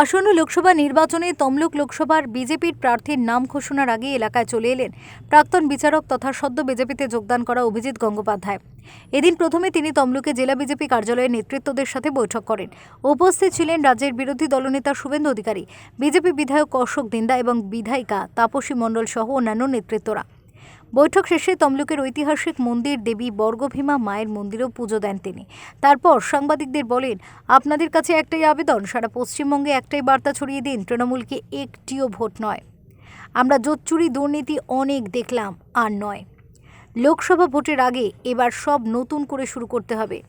আসন্ন লোকসভা নির্বাচনে তমলুক লোকসভার বিজেপির প্রার্থীর নাম ঘোষণার আগে এলাকায় চলে এলেন প্রাক্তন বিচারক তথা সদ্য বিজেপিতে যোগদান করা অভিজিৎ গঙ্গোপাধ্যায়। এদিন প্রথমে তিনি তমলুকে জেলা বিজেপি কার্যালয়ের নেতৃত্বদের সাথে বৈঠক করেন। উপস্থিত ছিলেন রাজ্যের বিরোধী দলনেতা শুভেন্দু অধিকারী, বিজেপি বিধায়ক অশোক দিন্দা এবং বিধায়িকা তাপসী মণ্ডল সহ অন্যান্য নেতৃত্বরা। বৈঠক শেষে তমলুকের ঐতিহাসিক মন্দির দেবী বর্গভীমা মায়ের মন্দিরেও পুজো দেন তিনি। তারপর সাংবাদিকদের বলেন, আপনাদের কাছে একটাই আবেদন, সারা পশ্চিমবঙ্গে একটাই বার্তা ছড়িয়ে দিন তৃণমূলকে একটিও ভোট নয়। আমরা জোচ্চুরি দুর্নীতি অনেক দেখলাম, আর নয়। লোকসভা ভোটের আগে এবার সব নতুন করে শুরু করতে হবে।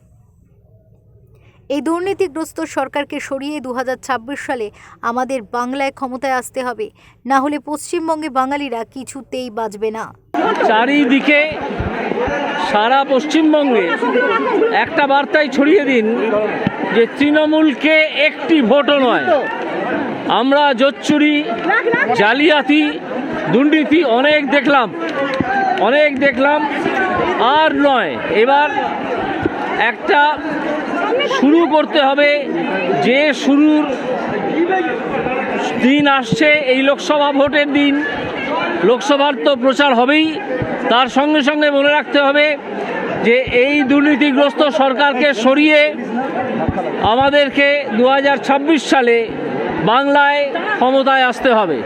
এই দুর্নীতিগ্রস্ত সরকারকে সরিয়ে দু হাজার ছাব্বিশ সালে আমাদের বাংলায় ক্ষমতায় আসতে হবে। না হলে পশ্চিমবঙ্গে বাঙালিরা কিছুতেই বাঁচবে না। চারিদিকে সারা পশ্চিমবঙ্গে একটা বার্তাই ছড়িয়ে দিন যে তৃণমূলকে একটি ভোটও নয়। আমরা জোচ্চুরি, জালিয়াতি, দুর্নীতি অনেক দেখলাম অনেক দেখলাম, আর নয়। এবার একটা শুরু করতে হবে যে শুরুর দিন আসছে, এই লোকসভা ভোটের দিন। লোকসভার তো প্রচার হবেই। তার সঙ্গে সঙ্গে মনে রাখতে হবে যে এই দুর্নীতিগ্রস্ত সরকারকে সরিয়ে আমাদেরকে দু হাজার ছাব্বিশ সালে বাংলায় ক্ষমতায় আসতে হবে।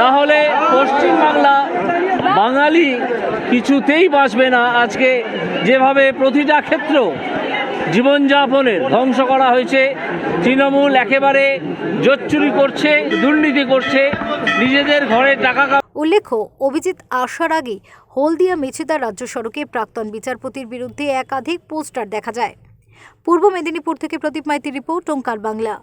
না হলে পশ্চিমবাংলা বাঙালি কিছুতেই বাঁচবে না। আজকে যেভাবে প্রতিটা ক্ষেত্র জীবনযাপনের ধ্বংস করা হয়েছে। তৃণমূল একেবারে জোচ্চুরি করছে, দুর্নীতি করছে, নিজেদের ঘরে টাকা উল্লেখ্য, অভিজিৎ আসার আগে হলদিয়া মেছেদার রাজ্য সড়কে প্রাক্তন বিচারপতির বিরুদ্ধে একাধিক পোস্টার দেখা যায়। পূর্ব মেদিনীপুর থেকে প্রদীপ মাইতির রিপোর্ট, ওঙ্কার বাংলা।